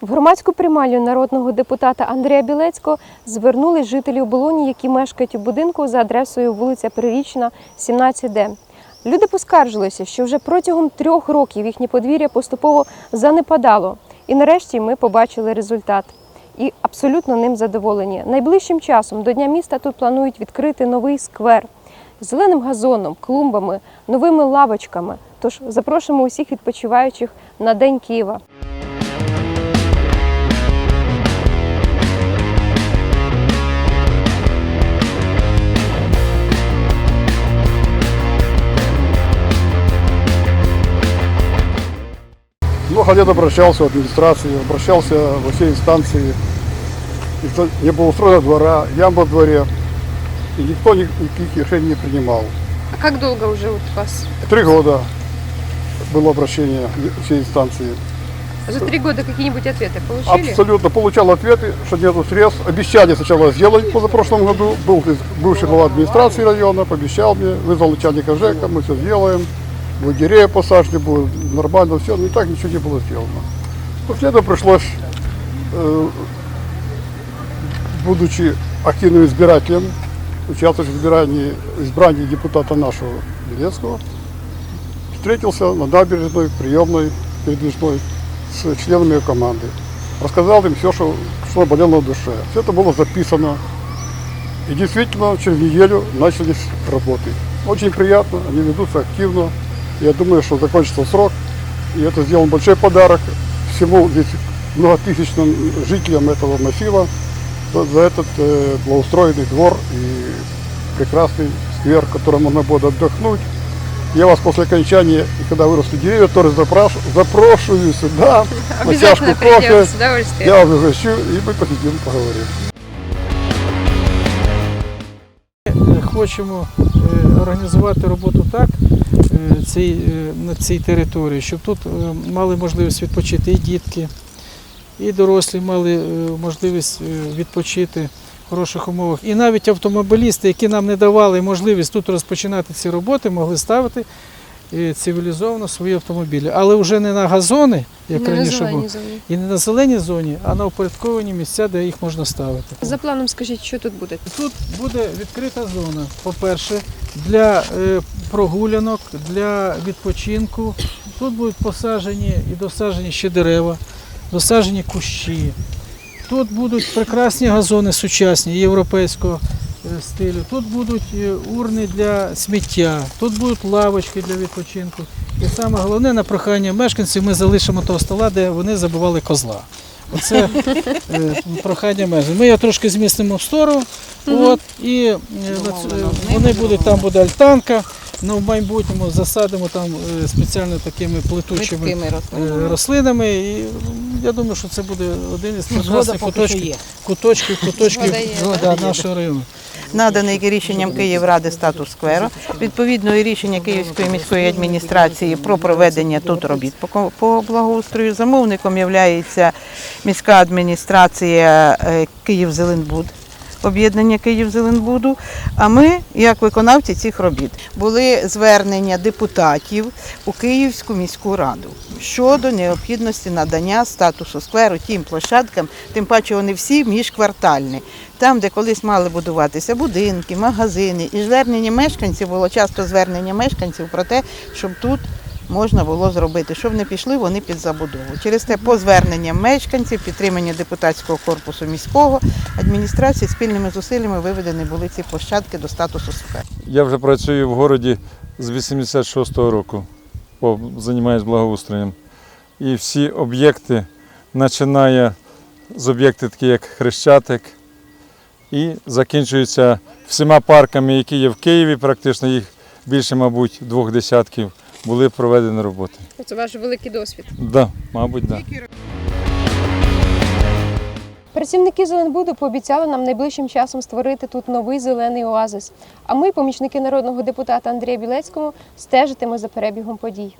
В громадську приймальню народного депутата Андрія Білецького звернулись жителі оболоні, які мешкають у будинку за адресою вулиця Прирічна, 17Д. Люди поскаржилися, що вже протягом трьох років їхнє подвір'я поступово занепадало. І нарешті ми побачили результат. І абсолютно ним задоволені. Найближчим часом до Дня міста тут планують відкрити новий сквер з зеленим газоном, клумбами, новими лавочками. Тож запрошуємо усіх відпочиваючих на День Києва. Много лет обращался в администрацию, обращался во все инстанции. Никто- Не было устроено двора, ям во дворе. И никто ни- никаких решений не принимал. А как долго уже вот у вас? Три года было обращение в все инстанции. За три года какие-нибудь ответы получили? Абсолютно получал ответы, что нету средств. Обещали сначала сделать позапрошлом году. Был бывший глава администрации района, пообещал мне, вызвал начальника ЖЭКа, мы все сделаем. Будет деревья посажены, будет нормально все. Но и так ничего не было сделано. После этого пришлось, э, будучи активным избирателем, участвовать в избирании, избрании депутата нашего Белецкого, встретился на набережной, приемной, передвижной с членами команды. Рассказал им все, что, что болело на душе. Все это было записано. И действительно, через неделю начались работы. Очень приятно, они ведутся активно. Я думаю, что закончится срок. И это сделан большой подарок всему здесь многотысячным жителям этого массива за, за этот э, благоустроенный двор и прекрасный сквер, в котором можно будет отдохнуть. Я вас после окончания, и когда выросли деревья, тоже запраш- запрошую сюда на чашку кофе. с удовольствием. Я вас угощу, и мы посидим, поговорим. Е, Хочемо е, організувати роботу так цій, е, на цій території, щоб тут е, мали можливість відпочити і дітки, і дорослі мали е, можливість е, відпочити в хороших умовах. І навіть автомобілісти, які нам не давали можливість тут розпочинати ці роботи, могли ставити е, цивілізовано свої автомобілі. Але вже не на газони, як Не раніше було, зоні. і не на зеленій зоні, а на упорядковані місця, де їх можна ставити. За планом скажіть, що тут буде? Тут буде відкрита зона, по-перше, для е, прогулянок, для відпочинку. Тут будуть посаджені і досаджені ще дерева, досаджені кущі. Тут будуть прекрасні газони сучасні європейського е, стилю. Тут будуть е, урни для сміття, тут будуть лавочки для відпочинку. І саме головне на прохання мешканців ми залишимо того стола, де вони забивали козла. Оце е, прохання межі. Ми його трошки змістимо в сторону. От, і е, е, вони будуть, там буде альтанка. Ну, в майбутньому засадимо там е, спеціально такими плетучими е, рослинами. І я думаю, що це буде один із прекрасних куточків, куточків, куточків Згода є. да, нашого району. Наданий рішенням Київради статус скверу, відповідно і рішення Київської міської адміністрації про проведення тут робіт по благоустрою. Замовником є міська адміністрація е, Київзеленбуд. Об'єднання Київзеленбуду. А ми, як виконавці цих робіт, були звернення депутатів у Київську міську раду щодо необхідності надання статусу скверу тим площадкам, тим паче вони всі міжквартальні. Там, де колись мали будуватися будинки, магазини, і звернення мешканців було часто звернення мешканців про те, щоб тут можна було зробити, щоб не пішли вони під забудову. Через те, по зверненням мешканців, підтримання депутатського корпусу міського адміністрації спільними зусиллями виведені були ці площадки до статусу скверу. Я вже працюю в городі з 86-го року, займаюсь благоустроєм. І всі об'єкти, починає з об'єктів такі як Хрещатик, і закінчуються всіма парками, які є в Києві, практично їх більше, мабуть, двох десятків, були проведені роботи. Це ваш великий досвід. Да, мабуть, так. Да. Працівники Зеленбуду пообіцяли нам найближчим часом створити тут новий зелений оазис. А ми, помічники народного депутата Андрія Білецького, стежитимо за перебігом подій.